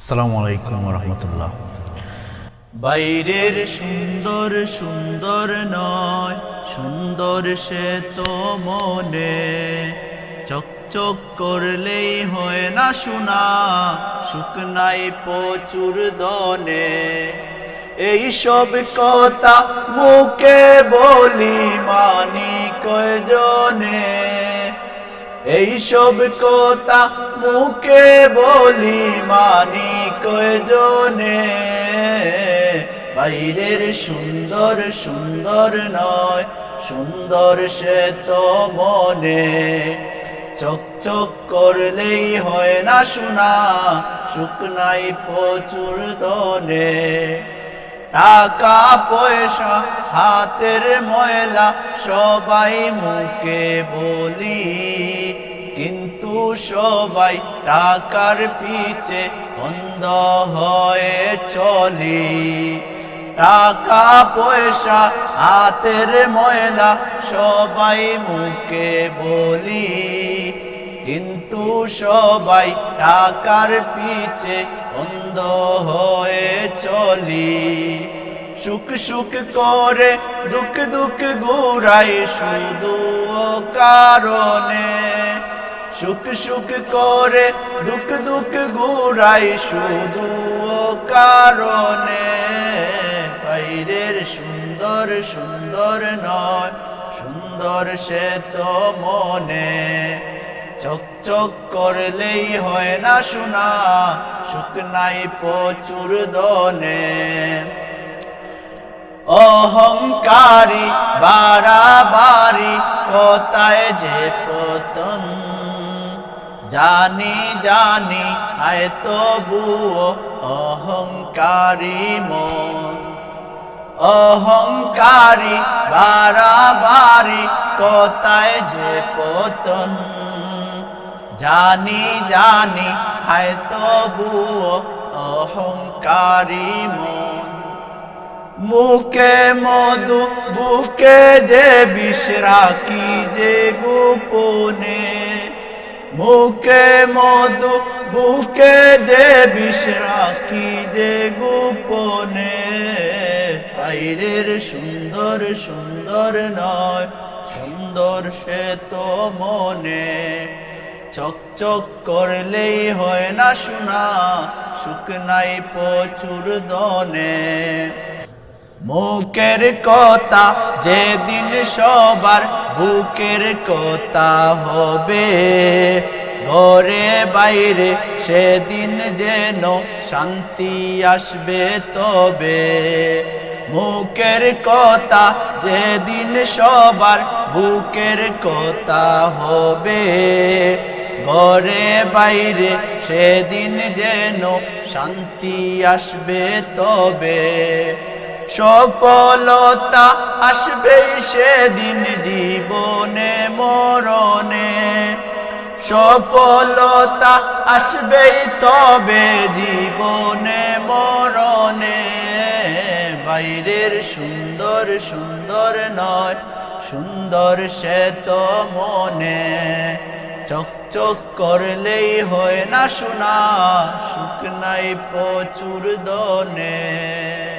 আসসালামু আলাইকুম রহমতুল্লাহ। বাইরের সুন্দর সুন্দর নয়, সুন্দর সে তো মনে। চকচক করলেই হয় না শোনা শুকনাই প্রচুর দনে। এই সব কথা মুখে বলি মানি কয়জনে এই সব কথা মুখে বলি মানি কয়জনে? বাইরের সুন্দর সুন্দর নয়, সুন্দর সে তো মনে। চকচক করলেই হয় না শোনা শুকনাই প্রচুর দনে টাকা পয়সা, হাতের ময়লা, সবাই মুখে বলি। কিন্তু সবাই টাকার পিছে অন্ধ হয়ে চলি। টাকা পয়সা, হাতের ময়লা, সবাই মুখে বলি। কিন্তু সবাই টাকার পিছে অন্ধ হয়ে চলি। সুখ সুখ করে, দুঃখ দুঃখ ঘুরাই শুধু কারণে। সুখ সুখ করে, দুঃখ দুঃখ ঘুরাই শুধু কারণে। বাইরের সুন্দর সুন্দর নয়, সুন্দর সে তো মনে। চকচক করলেই হয় না শোনা। শুকনাই প্রচুর দনে। অহংকারী বাড়াবাড়ি কোথায় যে পতন? জানি জানি আয় তবুও অহংকারী মন। অহংকারী বাড়াবাড়ি কোথায় যে পতন? জানি জানি, হায় তবুও অহংকারী মন। মুখে মধু, বুকে যে বিশরা কি যে গোপনে। মুখে মধু, বুকে যে বিশরা কি যে গোপনে। বাইরের সুন্দর সুন্দর নয়, সুন্দর সে তো মনে। চকচক করলেই হয় না শোনা শুকনাই প্রচুর দনে। মুখের কথা যেদিন সবার বুকের কথা হবে, ঘরে বাইরে সেদিন যেন শান্তি আসবে তবে। মুখের কথা যেদিন সবার বুকের কথা হবে ঘরে বাইরে সেদিন যেন শান্তি আসবে, তবে সফলতা আসবে সেদিন জীবনে, মরণে। সফলতা আসবে, তবে জীবনে, মরণে। বাইরের সুন্দর সুন্দর নয়, সুন্দর সে তো মনে। চকচক করলেই হয় না শোনা। শুকনাই প্রচুর দনে।